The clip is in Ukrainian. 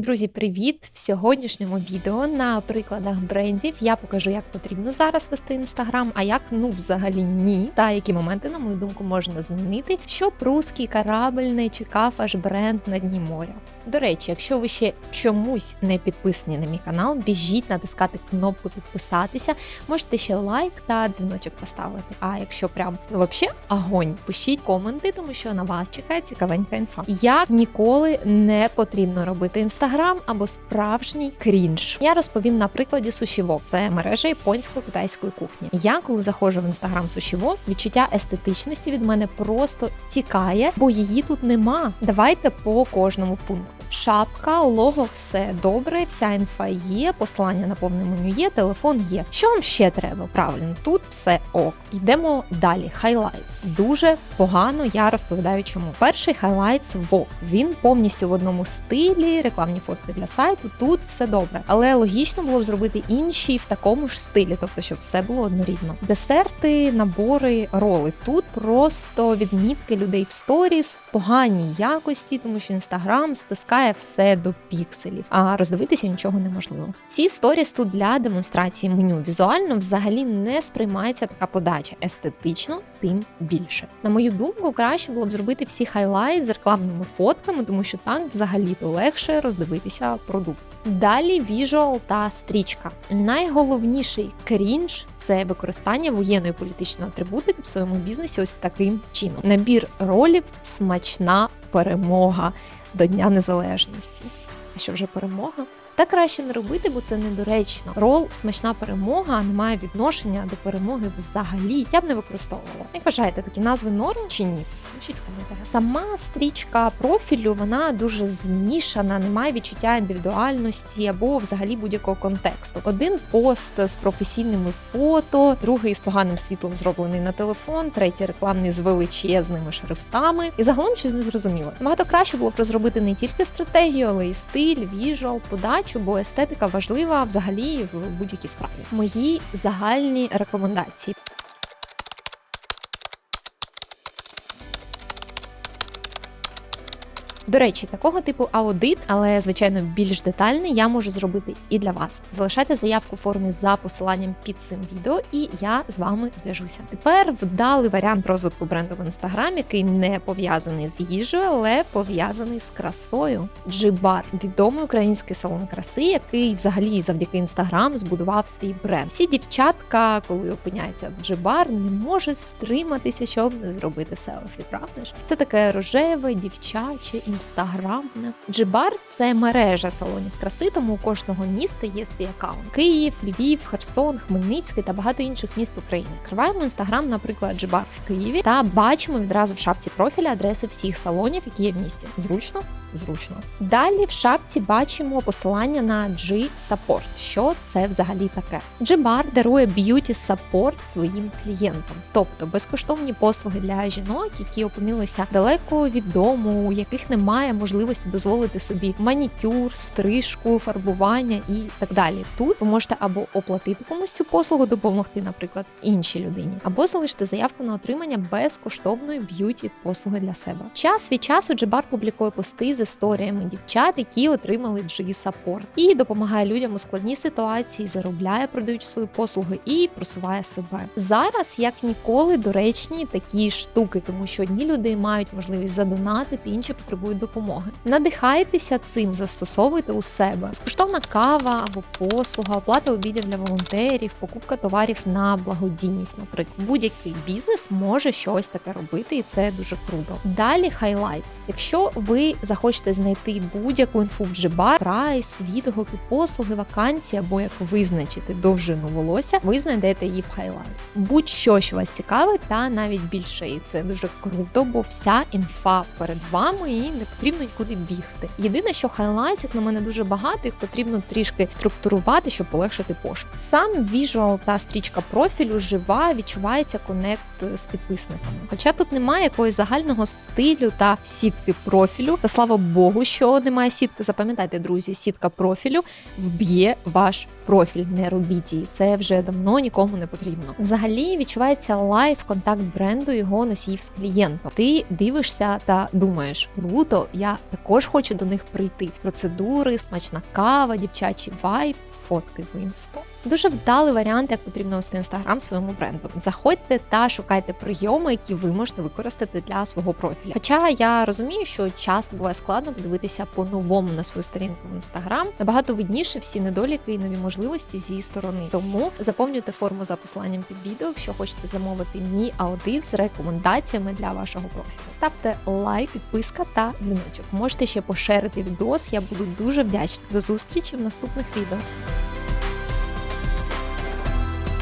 Друзі, привіт! В сьогоднішньому відео на прикладах брендів я покажу, як потрібно зараз вести інстаграм, а як ну взагалі ні, та які моменти, на мою думку, можна змінити, щоб русський корабль не чекав аж бренд на дні моря. До речі, якщо ви ще чомусь не підписані на мій канал, біжіть натискати кнопку підписатися, можете ще лайк та дзвіночок поставити. А якщо прям ну взагалі огонь, пишіть коменти, тому що на вас чекає цікавенька інфа. Як ніколи не потрібно робити інстаграм або справжній крінж. Я розповім на прикладі сушіво. Це мережа японсько-китайської кухні. Я коли заходжу в інстаграм сушіво, відчуття естетичності від мене просто тікає, бо її тут нема. Давайте по кожному пункту. Шапка, лого, все добре, вся інфа є, посилання на повне меню є, телефон є. Що вам ще треба? Правильно, тут все ок. Йдемо далі. Хайлайтс. Дуже погано я розповідаю, чому. Перший хайлайтс вок. Він повністю в одному стилі, рекламні фотки для сайту. Тут все добре. Але логічно було б зробити інші в такому ж стилі, тобто, щоб все було однорідно. Десерти, набори, роли. Тут просто відмітки людей в сторіс в поганій якості, тому що інстаграм стискає все до пікселів, а роздивитися нічого неможливо. Ці сторіс тут для демонстрації меню. Візуально взагалі не сприймається така подача. Естетично, тим більше. На мою думку, краще було б зробити всі хайлайт з рекламними фотками, тому що так взагалі то легше роздивитися продукт. Далі віжуал та стрічка. Найголовніший крінж це використання воєнної політичної атрибутики в своєму бізнесі. Ось таким чином. Набір ролів, смачна перемога до Дня Незалежності. А що вже перемога? Так краще не робити, бо це недоречно. Рол смачна перемога не має відношення до перемоги взагалі. Я б не використовувала. Як вважаєте, такі назви норм чи ні? Пишіть в коментарях. Сама стрічка профілю вона дуже змішана, немає відчуття індивідуальності або взагалі будь-якого контексту. Один пост з професійними фото, другий з поганим світлом зроблений на телефон, третій рекламний з величезними шрифтами. І загалом щось незрозуміло. Набагато краще було б розробити не тільки стратегію, але й стиль, віжуал, подачу, бо естетика важлива взагалі в будь-якій справі. Мої загальні рекомендації. До речі, такого типу аудит, але звичайно більш детальний, я можу зробити і для вас. Залишайте заявку в формі за посиланням під цим відео, і я з вами зв'яжуся. Тепер вдалий варіант розвитку бренду в інстаграм, який не пов'язаний з їжею, але пов'язаний з красою. Джибар відомий український салон краси, який взагалі завдяки інстаграм збудував свій бренд. Всі дівчатка, коли опиняються в Джибар, не може стриматися, щоб не зробити селфі. Правда ж? Все таке рожеве, дівчаче, інстаграмне. Джибар це мережа салонів краси, тому у кожного міста є свій аккаунт. Київ, Львів, Херсон, Хмельницький та багато інших міст України. Відкриваємо інстаграм, наприклад, Джибар в Києві, та бачимо відразу в шапці профіля адреси всіх салонів, які є в місті. Зручно? Зручно. Далі в шапці бачимо посилання на G-Support. Що це взагалі таке? Джибар дарує б'юті саппорт своїм клієнтам, тобто безкоштовні послуги для жінок, які опинилися далеко від дому, у яких немає можливості дозволити собі манікюр, стрижку, фарбування і так далі. Тут ви можете або оплатити комусь цю послугу, допомогти, наприклад, іншій людині, або залишити заявку на отримання безкоштовної б'юті послуги для себе. Час від часу Джибар публікує пости з історіями дівчат, які отримали g саппорт і допомагає людям у складній ситуації, заробляє, продаючи свої послуги і просуває себе. Зараз як ніколи доречні такі штуки, тому що одні люди мають можливість задонатити, інші потребують допомоги. Надихайтеся цим, застосовуйте у себе. Безкоштовна кава або послуга, оплата обідів для волонтерів, покупка товарів на благодійність. Наприклад, будь-який бізнес може щось таке робити, і це дуже круто. Далі хайлайтс. Якщо ви захочете знайти будь-яку інфу в Джибар, прайс, відгуки, послуги, вакансії або як визначити довжину волосся, ви знайдете її в хайлайтс. Будь-що, що вас цікавить, та навіть більше. І це дуже круто, бо вся інфа перед вами і не потрібно нікуди бігти. Єдине, що хайлайтс, як на мене дуже багато, їх потрібно трішки структурувати, щоб полегшити пошук. Сам віжуал та стрічка профілю жива, відчувається конект з підписниками. Хоча тут немає якогось загального стилю та сітки профілю, та слава Богу, що немає сітки. Запам'ятайте, друзі, сітка профілю вб'є ваш профіль. Не робіть її. Це вже давно нікому не потрібно. Взагалі відчувається лайф контакт бренду його носіїв з клієнтом. Ти дивишся та думаєш, круто, я також хочу до них прийти. Процедури, смачна кава, дівчачий вайб, фотки в інсто. Дуже вдалий варіант, як потрібно вести інстаграм своєму бренду. Заходьте та шукайте прийоми, які ви можете використати для свого профіля. Хоча я розумію, що часто буває складно подивитися по-новому на свою сторінку в інстаграм. Набагато видніше всі недоліки і нові можливості з її сторони. Тому заповнюйте форму за посиланням під відео, якщо хочете замовити мій аудит з рекомендаціями для вашого профілю. Ставте лайк, підписка та дзвіночок. Можете ще пошерити відос. Я буду дуже вдячна. До зустрічі в наступних відео.